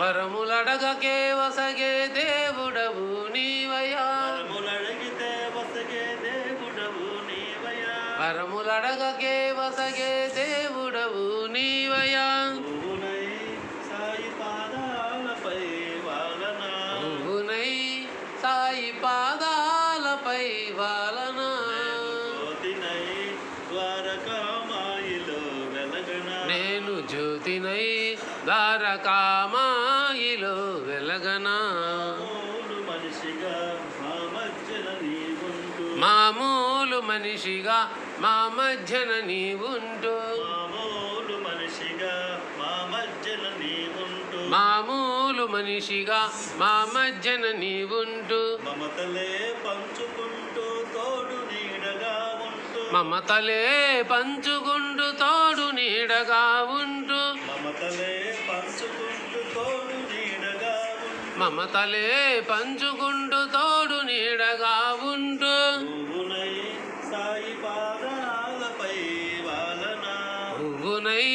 వరములడగకే వసగే దేవుడవు నీవయా వరములడిగితే వసగే దేవుడవు నీవయా వరములడగకే వసగే దేవుడవు నీవయా సాయి పాదాలపై వాలనా. ద్వారకామాయిలో వెలగనా. జ్యోతినై ద్వారకామాయిలో వెలగనా. మామూలు మనిషిగా మా మధ్యన నీవుంటూ మామూలు మనిషిగా మా మధ్యన నీవుంటూ మామూలు మనిషిగా మా మధ్యన నీవుంటూ మమతలే పంచుకుంటూ తోడు నీడగా ఉంటూ మమతలే పంచుకుంటూ నీడగా ఉంటూ మమతలే పంచుకుంటూ తోడు నీడగా పువ్వునై సాయి పాదాలపై వాలనా. పువ్వునై